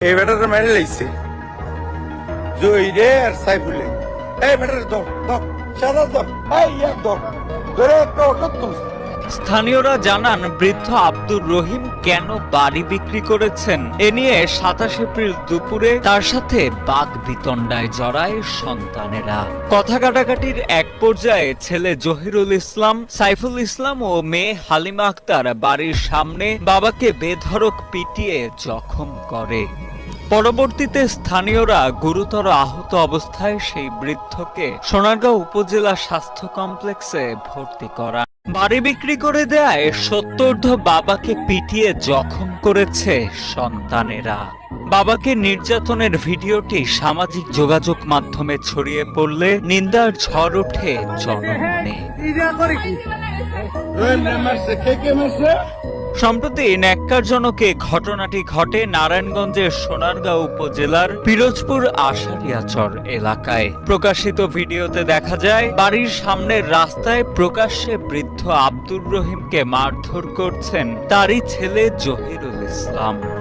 এই বেটারে মেরে লাইছে। জয়রে আর সাইফুলে এই বেটার দর দর সাদা দর এই ইয়া দর ধরে একটা অটো তুলছে স্থানীয়রা জানান, বৃদ্ধ আব্দুর রহিম কেন বাড়ি বিক্রি করেছেন? এ নিয়ে সাতাশ এপ্রিল দুপুরে তার সাথে বাঘ বিতণ্ডায় জড়ায় সন্তানেরা। কথা কাটাকাটির এক পর্যায়ে ছেলে জহিরুল ইসলাম, সাইফুল ইসলাম ও মেয়ে হালিমা আক্তার বাড়ির সামনে বাবাকে বেধড়ক পিটিয়ে জখম করে। পরবর্তীতে স্থানীয়রা গুরুতর আহত অবস্থায় সেই বৃদ্ধকে সোনারগাঁও উপজেলা স্বাস্থ্য কমপ্লেক্সে ভর্তি করা বাড়ি বিক্রি করে দেয় সত্তর্ধ বাবাকে পিটিয়ে জখম করেছে সন্তানেরা। বাবাকে নির্যাতনের ভিডিওটি সামাজিক যোগাযোগ মাধ্যমে ছড়িয়ে পড়লে নিন্দার ঝড় ওঠে জনমনে। সম্প্রতি ন্যাক্কারজনক ঘটনাটি ঘটে নারায়ণগঞ্জের সোনারগাঁও উপজেলার পিরোজপুর আশারিয়াচর এলাকায়। প্রকাশিত ভিডিওতে দেখা যায়, বাড়ির সামনের রাস্তায় প্রকাশ্যে বৃদ্ধ আব্দুর রহিমকে মারধর করছেন তারই ছেলে জহিরুল ইসলাম।